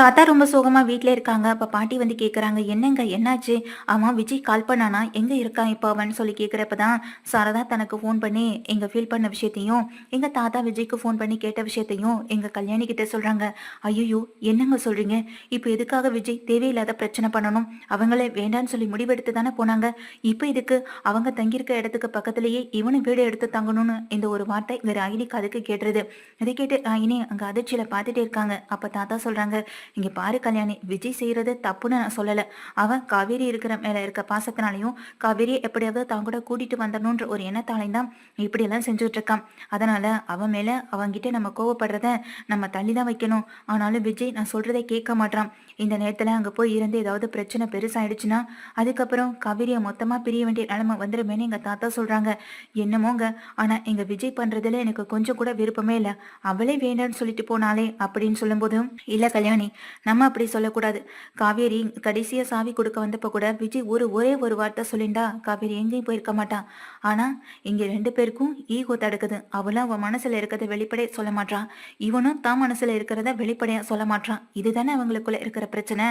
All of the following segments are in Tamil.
தாத்தா ரொம்ப சோகமா வீட்டில் இருக்காங்க. அப்ப பாட்டி வந்து கேக்குறாங்க என்னங்க என்னாச்சு? அவன் விஜய் கால் பண்ணானா? எங்க இருக்கான் இப்போ அவன் சொல்லி கேக்குறப்பதான் சாரதா தனக்கு ஃபோன் பண்ணி எங்க ஃபீல் பண்ண விஷயத்தையும் எங்க தாத்தா விஜய்க்கு ஃபோன் பண்ணி கேட்ட விஷயத்தையும் எங்க கல்யாணி கிட்ட சொல்றாங்க. ஐயோ என்னங்க சொல்றீங்க? இப்போ எதுக்காக விஜய் தேவையில்லாத பிரச்சனை பண்ணணும்? அவங்களே வேண்டான்னு சொல்லி முடிவெடுத்து தானே போனாங்க. இப்போ இதுக்கு அவங்க தங்கியிருக்க இடத்துக்கு பக்கத்துலயே இவனு வீடு எடுத்து தங்கணும்னு இந்த ஒரு வார்த்தை இங்க ராகினி காதுக்கு கேட்டுருது. இதை கேட்டு ராகினி அங்க அதிர்ச்சியில பார்த்துட்டே இருக்காங்க. அப்ப தாத்தா சொல்றாங்க இங்க பாரு கல்யாணி விஜய் செய்யறது தப்புன்னு நான் சொல்லல. அவன் காவேரி இருக்கிற மேல இருக்க பாசத்தினாலையும் காவேரியை எப்படியாவது தான் கூட கூட்டிட்டு வந்துடணுன்ற ஒரு எண்ணத்தாலையும் தான் இப்படி எல்லாம் செஞ்சுட்டு இருக்கான் அதனால அவன் மேல அவங்கிட்ட நம்ம கோவப்படுறத நம்ம தள்ளி தான் வைக்கணும். ஆனாலும் விஜய் நான் சொல்றதை கேட்க மாட்டான் இந்த நேரத்துல அங்க போய் இருந்து ஏதாவது பிரச்சனை பெருசாயிடுச்சுன்னா அதுக்கப்புறம் காவேரியை மொத்தமா பிரிய வேண்டிய நிலைமை வந்துருமேன்னு எங்க தாத்தா சொல்றாங்க. என்னமோங்க ஆனா எங்க விஜய் பண்றதுல எனக்கு கொஞ்சம் கூட விருப்பமே இல்ல. அவளே வேண்டாம்னு சொல்லிட்டு போனாலே அப்படின்னு சொல்லும்போதும் இல்ல கல்யாணி நம்ம அப்படி சொல்லக்கூடாது. காவேரி கடைசியா சாவி கொடுக்க வந்தப்ப கூட விஜய் ஒரு ஒரே ஒரு வார்த்தை சொல்லிண்டா காவேரி எங்கேயும் போயிருக்க மாட்டான் ஆனா இங்க ரெண்டு பேருக்கும் ஈகோ தடுக்குது. அவளும் அவன் மனசுல இருக்கிறத வெளிப்படைய சொல்ல மாட்டான் இவனும் தான் மனசுல இருக்கிறத வெளிப்படையா சொல்ல மாட்டான் இதுதானே அவங்களுக்குள்ள இருக்கிற பிரச்சனை.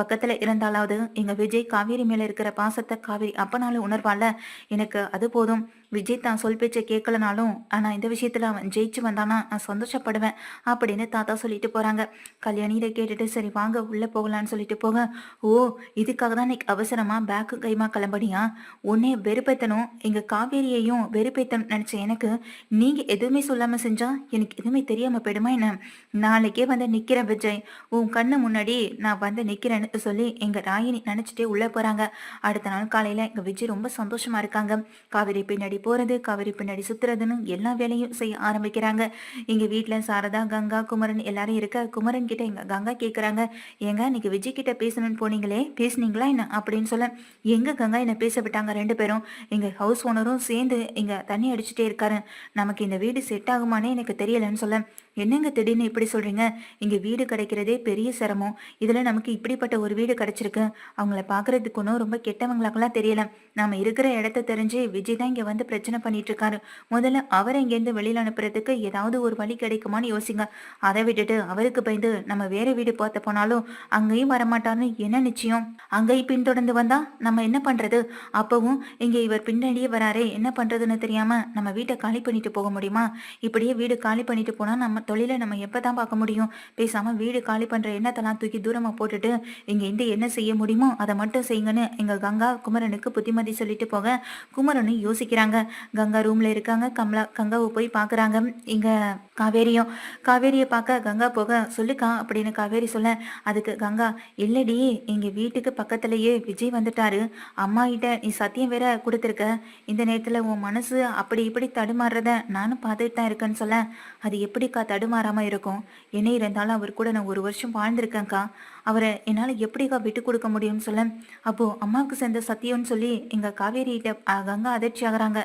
பக்கத்துல இருந்தாலாவது எங்க விஜய் காவேரி மேல இருக்கிற பாசத்தை காவேரி அப்பனாலும் உணர்வால எனக்கு அது போதும். விஜய் தான் சொல் பேச்சை கேட்கலனாலும் ஆனால் இந்த விஷயத்தில் அவன் ஜெயிச்சு வந்தானா நான் சந்தோஷப்படுவேன் அப்படின்னு தாத்தா சொல்லிட்டு போகிறாங்க கல்யாணி இதை கேட்டுட்டு சரி வாங்க உள்ளே போகலான்னு சொல்லிட்டு போக. ஓ இதுக்காக தான் இன்னைக்கு அவசரமாக பேக்கு கைமா கிளம்படியா உன்னே வெறுப்பேத்தனும் எங்கள் காவேரியையும் வெறுப்பேத்தனும் நினச்ச எனக்கு நீங்கள் எதுவுமே சொல்லாமல் செஞ்சா எனக்கு எதுவுமே தெரியாமல் போயிடுமா என்ன? நாளைக்கே வந்து நிற்கிறேன் விஜய். உன் கண்ணு முன்னாடி நான் வந்து நிற்கிறேன்னு சொல்லி எங்கள் ராயினி நினச்சிட்டே உள்ளே போகிறாங்க அடுத்த நாள் காலையில் எங்கள் விஜய் ரொம்ப சந்தோஷமாக இருக்காங்க. காவேரி பின்னாடி போறது காவேரி பின்னாடி சுத்துறதுன்னு எல்லா வேலையும் செய்ய ஆரம்பிக்கிறாங்க. எங்கள் வீட்டில் சாரதா கங்கா குமரன் எல்லாரும் இருக்க குமரன் கிட்ட எங்க கங்கா கேக்குறாங்க ஏங்க இன்னைக்கு விஜய் கிட்ட பேசணும்னு போனீங்களே பேசுனீங்களா என்ன? அப்படின்னு சொல்ல எங்க கங்கா என்ன பேச விட்டாங்க ரெண்டு பேரும்? எங்க ஹவுஸ் ஓனரும் சேர்ந்து இங்க தண்ணி அடிச்சுட்டே இருக்காரு. நமக்கு இந்த வீடு செட் ஆகுமானே எனக்கு தெரியலன்னு சொல்ல என்னங்க திடீர்னு இப்படி சொல்றீங்க? இங்க வீடு கிடைக்கிறதே பெரிய சிரமம். இதுல நமக்கு இப்படிப்பட்ட ஒரு வீடு கிடைச்சிருக்கு. அவங்கள பாக்குறதுக்கு ஒன்றும் ரொம்ப கெட்டவங்களாக்கெல்லாம் தெரியல. நாம இருக்கிற இடத்த தெரிஞ்சு விஜய் தான் இங்க வந்து பிரச்சனை பண்ணிட்டு இருக்காரு. முதல்ல அவரை இங்கேருந்து வெளியில அனுப்புறதுக்கு ஏதாவது ஒரு வழி கிடைக்குமான்னு யோசிங்க. அதை விட்டுட்டு அவருக்கு பயந்து நம்ம வேற வீடு பார்த்து போனாலும் அங்கேயும் வரமாட்டார்னு என்ன நிச்சயம்? அங்கேயும் பின்தொடர்ந்து வந்தா நம்ம என்ன பண்றது? அப்பவும் இங்க இவர் பின்னாடியே வராரே என்ன பண்றதுன்னு தெரியாம நம்ம வீட்டை காலி பண்ணிட்டு போக முடியுமா? இப்படியே வீடு காலி பண்ணிட்டு போனா நம்ம தொழிலை நம்ம எப்பதான் பார்க்க முடியும்? பேசாம வீடு காலி பண்ற எண்ணத்தெல்லாம் தூக்கி தூரமா போட்டுட்டு இங்க இருந்து என்ன செய்ய முடியுமோ அதை மட்டும் செய்யுங்கன்னு எங்க கங்கா குமரனுக்கு புத்திமதி சொல்லிட்டு போக குமரனும் யோசிக்கிறாங்க. கங்கா ரூம்ல இருக்காங்க. கமலா கங்காவை போய் பாக்குறாங்க இங்க காவேரியும். காவேரியை பார்க்க கங்கா போக சொல்லுக்கா அப்படின்னு காவேரி சொல்ல அதுக்கு கங்கா இல்லடி எங்க வீட்டுக்கு பக்கத்துலயே விஜய் வந்துட்டாரு. அம்மா கிட்ட நீ சத்தியம் வேற கொடுத்துருக்க. இந்த நேரத்துல உன் மனசு அப்படி இப்படி தடுமாறுறத நானும் பார்த்துட்டு தான் இருக்கேன்னு சொல்ல. அது எப்படிக்கா தடுமாறாம இருக்கும்? என்ன இருந்தாலும் அவர் கூட நான் ஒரு வருஷம் வாழ்ந்திருக்கேன்க்கா. அவரை என்னால் எப்படிக்கா விட்டு கொடுக்க முடியும்னு சொல்ல. அப்போ அம்மாவுக்கு சேர்ந்த சத்தியம்னு சொல்லி எங்க காவேரியிட்ட கங்கா அதிர்ச்சி ஆகுறாங்க.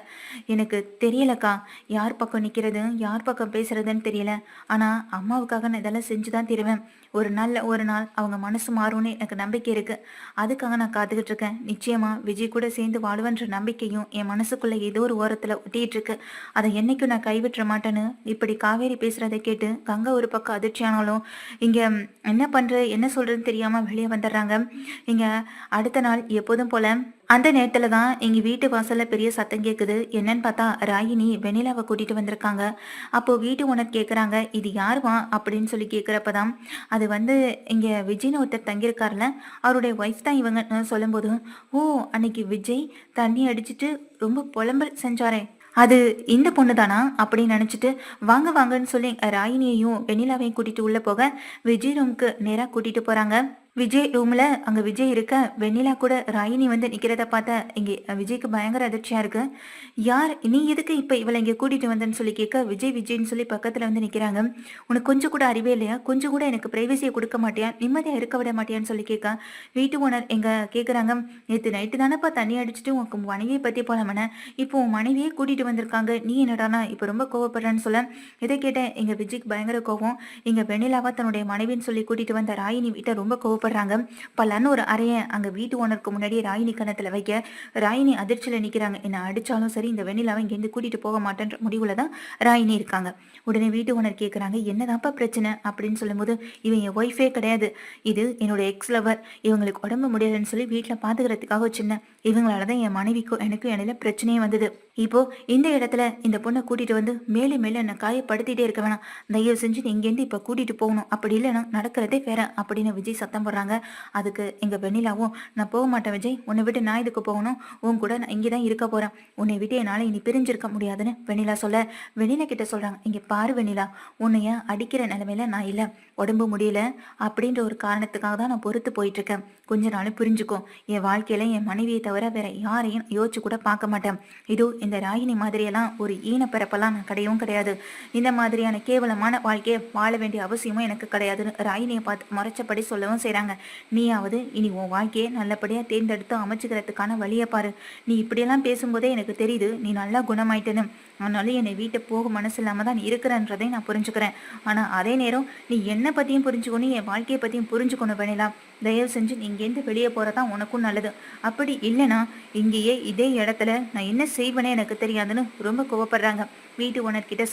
எனக்கு தெரியலக்கா யார் பக்கம் நிக்கிறது யார் பக்கம் பேசுறதுன்னு தெரியல. ஆனா அம்மாவுக்காக நான் இதெல்லாம் செஞ்சுதான் தருவேன். ஒரு நாள்ல ஒரு நாள் அவங்க மனசு மாறும்னு எனக்கு நம்பிக்கை இருக்கு. அதுக்காக நான் காத்துக்கிட்டு இருக்கேன். நிச்சயமா விஜய் கூட சேர்ந்து வாழ்வன்ற நம்பிக்கையும் என் மனசுக்குள்ள ஏதோ ஒரு ஓரத்துல ஒட்டிட்டு இருக்கு. அதை என்னைக்கும் நான் கைவிட்டுற மாட்டேன்னு இப்படி காவேரி பேசுறதை கேட்டு கங்கை ஒரு பக்கம் அதிர்ச்சியானாலும் இங்க என்ன பண்ற என்ன சொல்றதுன்னு தெரியாம வெளியே வந்துடுறாங்க. இங்க அடுத்த நாள் எப்போதும் போல அந்த நேரத்துல தான் எங்க வீட்டு வாசல்ல பெரிய சத்தம் கேக்குது. என்னன்னு பார்த்தா ராயினி வெண்ணிலாவை கூட்டிட்டு வந்திருக்காங்க. அப்போ வீட்டு ஓனர் கேக்குறாங்க இது யாருவா அப்படின்னு சொல்லி கேக்குறப்பதான் அது வந்து இங்க விஜய்னு ஒருத்தர் தங்கியிருக்காருல அவருடைய ஒய்ஃப் தான் இவங்க சொல்லும்போது ஓ அன்னைக்கு விஜய் தண்ணி அடிச்சிட்டு ரொம்ப புலம்பல் செஞ்சாரே. அது இந்த பொண்ணு தானா? அப்படின்னு நினச்சிட்டு வாங்க வாங்கன்னு சொல்லி ராயினியையும் வெண்ணிலாவையும் கூட்டிட்டு உள்ள போக விஜய் ரூமுக்கு நேராக கூட்டிட்டு போறாங்க. விஜய் ரூம்ல அங்க விஜய் இருக்க வெண்ணிலா கூட ராயினி வந்து நிக்கிறத பார்த்தா இங்க விஜய்க்கு பயங்கர அதிர்ச்சியா இருக்கு. யார் நீ எதுக்கு இப்ப இவளை இங்க கூட்டிட்டு வந்தேன்னு சொல்லி கேட்க விஜய் விஜய்ன்னு சொல்லி பக்கத்துல வந்து நிக்கிறாங்க. உனக்கு கொஞ்சம் கூட அறிவே இல்லையா? கொஞ்சம் கூட எனக்கு பிரைவசியை கொடுக்க மாட்டியா? நிம்மதியா இருக்க விட மாட்டியான்னு சொல்லி கேட்க வீட்டு ஓனர் எங்க கேக்குறாங்க. நேற்று நைட்டு தானப்பா தண்ணி அடிச்சுட்டு உனக்கு மனைவியை பத்தி போலாமன? இப்போ உன் மனைவியே கூட்டிட்டு வந்திருக்காங்க. நீ என்னடானா இப்போ ரொம்ப கோவப்படுறேன்னு சொல்ல? இதை கேட்டேன் எங்க விஜய்க்கு பயங்கர கோவம். இங்க வெண்ணிலாவா தன்னுடைய மனைவின்னு சொல்லி கூட்டிட்டு வந்த ராயினி வீட்டை ரொம்ப கோவப்படுறேன் கூப்பிடுறாங்க. பல்லான்னு ஒரு அறையை அங்கே வீட்டு ஓனருக்கு முன்னாடி ராயினி கணத்தில் வைக்க ராயினி அதிர்ச்சியில் நிற்கிறாங்க என்னை அடித்தாலும் சரி இந்த வெண்ணிலாவை இங்கேருந்து கூட்டிகிட்டு போக மாட்டேன்ற முடிவில் தான் ராயினி இருக்காங்க. உடனே வீட்டு ஓனர் கேட்குறாங்க என்னதான்ப்பா பிரச்சனை? அப்படின்னு சொல்லும்போது இவன் என் ஒய்ஃபே கிடையாது. இது என்னோட எக்ஸ் லவர் இவங்களுக்கு உடம்பு முடியலைன்னு சொல்லி வீட்டில் பார்த்துக்கிறதுக்காக சின்ன இவங்களால தான் என் மனைவிக்கும் எனக்கும் இடையில பிரச்சனையே வந்தது. இப்போ இந்த இடத்துல இந்த பொண்ணை கூட்டிட்டு வந்து மேலே மேலே என்னை காயப்படுத்திட்டே இருக்க வேணாம். தயவு செஞ்சு நீ இங்கேருந்து இப்போ கூட்டிட்டு போகணும். அப்படி இல்லைன்னா நடக்கிறதே வேற அப்படின்னு விஜய் சத்தம் போடுறாங்க. அதுக்கு எங்க வெண்ணிலாவும் நான் போக மாட்டேன் விஜய். உன்னை விட்டு நான் இதுக்கு போகணும்? உன் கூட நான் இங்கே தான் இருக்க போறேன். உன்னை விட்டு என்னால் இனி பிரிஞ்சிருக்க முடியாதுன்னு வெண்ணிலா சொல்ல. வெண்ணிலா கிட்ட சொல்றாங்க இங்க பாரு வெண்ணிலா உன்னைய அடிக்கிற நிலைமையில நான் இல்லை. உடம்பு முடியல அப்படின்ற ஒரு காரணத்துக்காக தான் நான் பொறுத்து போயிட்டு இருக்கேன் கொஞ்ச நாள் புரிஞ்சுக்கும் என் வாழ்க்கையில என் மனைவியை தவிர வேற யாரையும் யோசிச்சு கூட பார்க்க மாட்டேன். இதோ இந்த ராகினி மாதிரியெல்லாம் ஒரு ஈனப்பிறப்பெல்லாம் நான் கிடையவும் கிடையாது. இந்த மாதிரியான கேவலமான வாழ்க்கையை வாழ வேண்டிய அவசியமும் எனக்கு கிடையாதுன்னு ராகினியை பார்த்து முறைச்சபடி சொல்லவும் செய்கிறாங்க நீயாவது இனி உன் வாழ்க்கையை நல்லபடியாக தேர்ந்தெடுத்து அமைச்சுக்கிறதுக்கான வழியை பாரு. நீ இப்படியெல்லாம் பேசும்போதே எனக்கு தெரியுது நீ நல்லா குணமாயிட்டேன்னு. ஆனாலும் என்னை வீட்டை போக மனசு இல்லாமல் தான் இருக்கிறன்றதை நான் புரிஞ்சுக்கிறேன். ஆனால் அதே நேரம் நீ என்ன என்னை பற்றியும் புரிஞ்சுக்கணும் என் வாழ்க்கையை பற்றியும் புரிஞ்சுக்கணும் வேணிலா தயவு செஞ்சு இங்கேருந்து வெளியே போறதா உனக்கும் நல்லது. அப்படி இல்லைன்னா இங்கேயே இதே இடத்துல நான் என்ன செய்வேனே எனக்கு தெரியாதுன்னு ரொம்ப கோவப்படுறாங்க. வீட்டு ஓனர் கிட்ட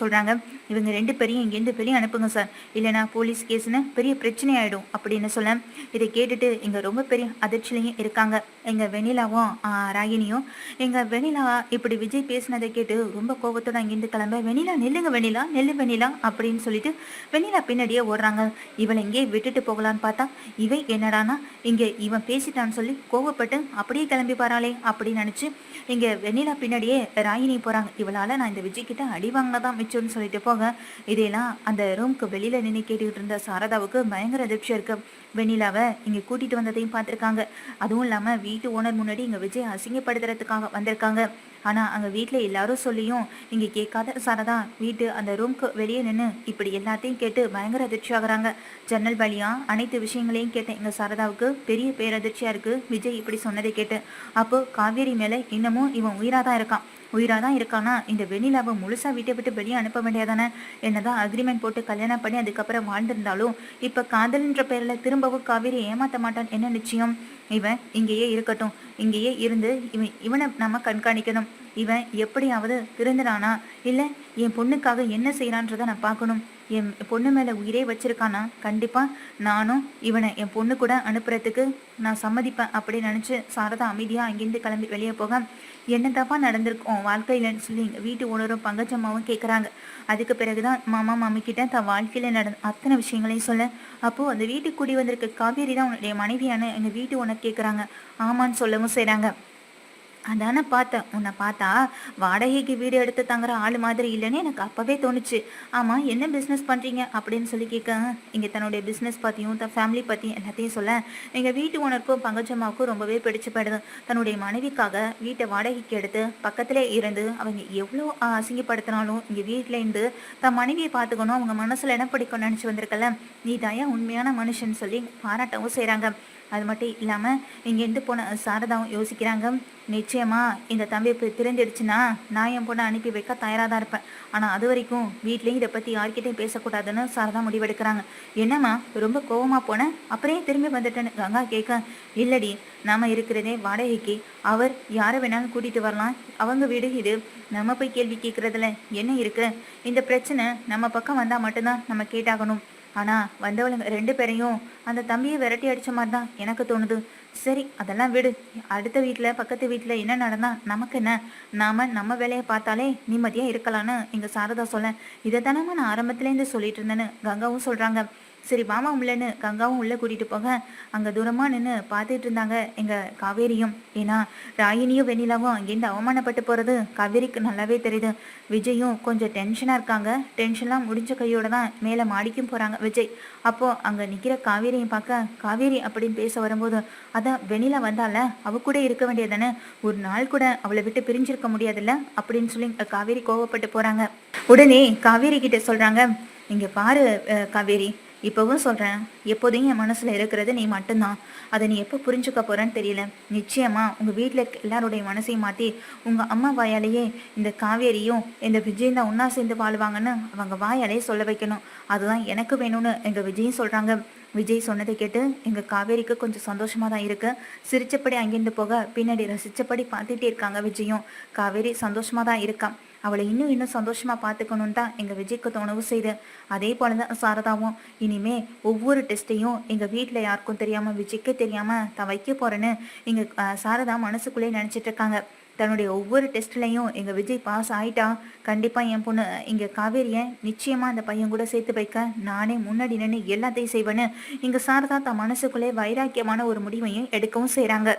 இவங்க ரெண்டு பேரையும் இங்கேருந்து வெளியே அனுப்புங்க சார். இல்லைனா போலீஸ் கேஸ்னு பெரிய பிரச்சனை ஆகிடும் அப்படின்னு சொல்ல இதை கேட்டுட்டு இங்கே ரொம்ப பெரிய அதிர்ச்சிலையும் இருக்காங்க. எங்கள் வெணிலாவும் ராகினியும். எங்கள் வெண்ணிலா இப்படி விஜய் பேசினதை கேட்டு ரொம்ப கோவத்தோட அங்கேருந்து கிளம்ப வெணிலா நெல்லுங்க வெணிலா நெல்லு வெண்ணிலா அப்படின்னு சொல்லிட்டு வெண்ணிலா பின்னாடியே ஓடுறாங்க. இவளை இங்கே விட்டுட்டு போகலான்னு பார்த்தா இவன் என்னடானா இங்கே இவன் பேசிட்டான்னு சொல்லி கோவப்பட்டு அப்படியே கிளம்பி போறாளே அப்படின்னு நினைச்சு இங்க வெண்ணிலா பின்னாடியே ராயினி போறாங்க. இவளால நான் இந்த விஜய் கிட்ட அடி வாங்கினதான் மிச்சம்னு சொல்லிட்டு போக இதையெல்லாம் அந்த ரூம்க்கு வெளியில நின்று கேட்டுக்கிட்டு இருந்த சாரதாவுக்கு பயங்கர அதிர்ச்சி இருக்கு. வெண்ணிலாவை இங்க கூட்டிட்டு வந்ததையும் பார்த்துருக்காங்க. அதுவும் இல்லாமல் வீட்டு ஓனர் முன்னாடி இங்க விஜய் அசிங்கப்படுத்துறதுக்காக வந்திருக்காங்க. ஆனால் அங்கே வீட்டில் எல்லாரும் சொல்லியும் இங்கே கேட்காத சாரதா வீட்டு அந்த ரூம்க்கு வெளியே நின்று இப்படி எல்லாத்தையும் கேட்டு பயங்கர அதிர்ச்சி ஆகுறாங்க ஜன்னல் வழியாக அனைத்து விஷயங்களையும் கேட்டேன். எங்கள் சாரதாவுக்கு பெரிய பேரதிர்ச்சியாக இருக்குது விஜய் இப்படி சொன்னதை கேட்டு அப்போ காவேரி மேலே இன்னமும் இவன் உயிராக தான் இருக்கான். உயிரா தான் இருக்கானா? இந்த வெண்ணிலாவை முழுசா வீட்டை விட்டு வெளியே அனுப்ப வேண்டியதானே? என்னதான் அக்ரிமெண்ட் போட்டு கல்யாணம் பண்ணி அதுக்கப்புறம் வாழ்ந்திருந்தாலும் இப்ப காதல்ன்ற பேர்ல திரும்பவும் காவேரி ஏமாத்த மாட்டான். என்ன நிச்சயம்? இவன் இங்கேயே இருக்கட்டும். இங்கேயே இருந்து இவன் இவனை நம்ம கண்காணிக்கணும். இவன் எப்படியாவது திருந்துறானா இல்லை என் பொண்ணுக்காக என்ன செய்யறான்றத நான் பார்க்கணும். என் பொண்ணு மேலே உயிரே வச்சிருக்கானா? கண்டிப்பாக நானும் இவனை என் பொண்ணு கூட அனுப்புறதுக்கு நான் சம்மதிப்பேன் அப்படின்னு நினச்சி சாரதா அமைதியாக அங்கேருந்து கிளம்பி வெளியே போக என்ன தப்பாக நடந்திருக்கும் வாழ்க்கையிலன்னு சொல்லி எங்கள் வீட்டு ஓனரும் பங்கஜம்மாவும் கேட்குறாங்க அதுக்கு பிறகுதான் மாமா மாமி கிட்ட தன் வாழ்க்கையில் நடந்த அத்தனை விஷயங்களையும் சொல்ல அப்போது அந்த வீட்டுக்கு கூடி வந்திருக்க காவேரி தான் உன்னுடைய மனைவியான எங்கள் வீட்டு ஓனர் கேட்குறாங்க ஆமான்னு சொல்லவும் செய்கிறாங்க அதானே பார்த்தேன். உன்னை பார்த்தா வாடகைக்கு வீடு எடுத்து தங்குற ஆள் மாதிரி இல்லைன்னு எனக்கு அப்போவே தோணுச்சு. ஆமாம் என்ன பிஸ்னஸ் பண்ணுறீங்க அப்படின்னு சொல்லி கேட்க இங்கே தன்னுடைய பிஸ்னஸ் பற்றியும் தன் ஃபேமிலி பற்றியும் எல்லாத்தையும் சொல்ல எங்கள் வீட்டு ஓனருக்கும் பங்கஜம்மாவுக்கும் ரொம்பவே பிடிச்சப்படுது தன்னுடைய மனைவிக்காக வீட்டை வாடகைக்கு எடுத்து பக்கத்திலே இருந்து அவங்க எவ்வளோ அசிங்கப்படுத்தினாலும் இங்கே வீட்டில் இருந்து தன் மனைவியை பார்த்துக்கணும் அவங்க மனசில் என்ன பிடிக்கும்னு நினச்சி வந்திருக்கல. நீ தாயா உண்மையான மனுஷன் சொல்லி பாராட்டவும் செய்கிறாங்க அது மட்டும் இல்லாமல் இங்கேருந்து போன சாரதாவும் யோசிக்கிறாங்க நிச்சயமா இந்த தம்பி இப்போ திறந்துடுச்சுன்னா நான் என் பொண்ணை அனுப்பி வைக்க தயாராக தான் இருப்பேன். ஆனால் அது வரைக்கும் வீட்லேயும் இதை பற்றி யார்கிட்டையும் பேசக்கூடாதுன்னு சாரதா முடிவெடுக்கிறாங்க. என்னம்மா ரொம்ப கோபமாக போனேன் அப்புறம் திரும்பி வந்துட்டேன்னு கங்கா கேட்க இல்லடி நாம் இருக்கிறதே வாடகைக்கு. அவர் யாரை வேணாலும் கூட்டிகிட்டு வரலாம். அவங்க வீடு இது. நம்ம போய் கேள்வி கேட்குறதுல என்ன இருக்குது இந்த பிரச்சனை நம்ம பக்கம் வந்தால் மட்டும்தான் நம்ம கேட்டாகணும். ஆனால் வந்தவளுங்க ரெண்டு பேரையும் அந்த தம்பியை விரட்டி அடிச்ச மாதிரி தான் எனக்கு தோணுது. சரி அதெல்லாம் விடு. அடுத்த வீட்டில் பக்கத்து வீட்டில் என்ன நடந்தா நமக்கு என்ன? நாம நம்ம வேலையை பார்த்தாலே நிம்மதியாக இருக்கலான்னு எங்கள் சாரதா சொல்ல இதை தானே நான் ஆரம்பத்துலேருந்து சொல்லிட்டு இருந்தேன்னு கங்காவும் சொல்கிறாங்க சரி வாமா உள்ளன்னு கங்காவும் உள்ளே கூட்டிகிட்டு போக அங்கே தூரமாக நின்று பார்த்துட்டு இருந்தாங்க எங்கள் காவேரியும். ஏன்னா ராகினியும் வெண்ணிலாவும் அங்கேருந்து அவமானப்பட்டு போகிறது காவேரிக்கு நல்லாவே தெரியுது. விஜயும் கொஞ்சம் டென்ஷனாக இருக்காங்க. டென்ஷன்லாம் முடிஞ்ச கையோட தான் மேலே மாடிக்கும் போகிறாங்க விஜய். அப்போது அங்கே நிற்கிற காவேரியை பார்க்க காவேரி அப்படின்னு பேச வரும்போது அதான் வெண்ணிலா வந்தால அவ கூட இருக்க வேண்டியதானே ஒரு நாள் கூட அவளை விட்டு பிரிஞ்சிருக்க முடியாதுல்ல? அப்படின்னு சொல்லி காவேரி கோவப்பட்டு போகிறாங்க உடனே காவேரி கிட்ட சொல்கிறாங்க இங்கே பாரு காவேரி இப்போவும் சொல்கிறேன் எப்போதையும் என் மனசில் இருக்கிறது நீ மட்டும்தான். அதை நீ எப்போ புரிஞ்சுக்க போகிறேன்னு தெரியல. நிச்சயமாக உங்கள் வீட்டில் எல்லாருடைய மனசையும் மாற்றி உங்கள் அம்மா வாயாலேயே இந்த காவேரியும் இந்த விஜயும் தான் ஒன்றா சேர்ந்து வாழ்வாங்கன்னு அவங்க வாயாலே சொல்ல வைக்கணும். அதுதான் எனக்கு வேணும்னு எங்கள் விஜயும் சொல்கிறாங்க விஜய் சொன்னதை கேட்டு எங்கள் காவேரிக்கு கொஞ்சம் சந்தோஷமாக தான் இருக்கு. சிரிச்சபடி அங்கேருந்து போக பின்னாடி ரசித்தபடி பார்த்துட்டே இருக்காங்க விஜயும். காவேரி சந்தோஷமாக தான் இருக்கான் அவளை இன்னும் இன்னும் சந்தோஷமாக பார்த்துக்கணுன்னு தான் எங்கள் விஜய்க்கு தோணவும் செய்து. அதே போல தான் சாரதாவும். இனிமே ஒவ்வொரு டெஸ்ட்டையும் எங்கள் வீட்டில் யாருக்கும் தெரியாமல் விஜய்க்கு தெரியாமல் தான் வைக்க போகிறேன்னு எங்கள் சாரதா மனசுக்குள்ளே நினச்சிட்டு இருக்காங்க. தன்னுடைய ஒவ்வொரு டெஸ்ட்லையும் எங்கள் விஜய் பாஸ் ஆயிட்டா கண்டிப்பாக என் பொண்ணு இங்கே காவேரியை நிச்சயமாக அந்த பையன் கூட சேர்த்து வைக்க நானே முன்னாடி நின்று எல்லாத்தையும் செய்வேன்னு இங்கே சாரதா தன் மனசுக்குள்ளே வைராக்கியமான ஒரு முடிவையும் எடுக்கவும் செய்கிறாங்க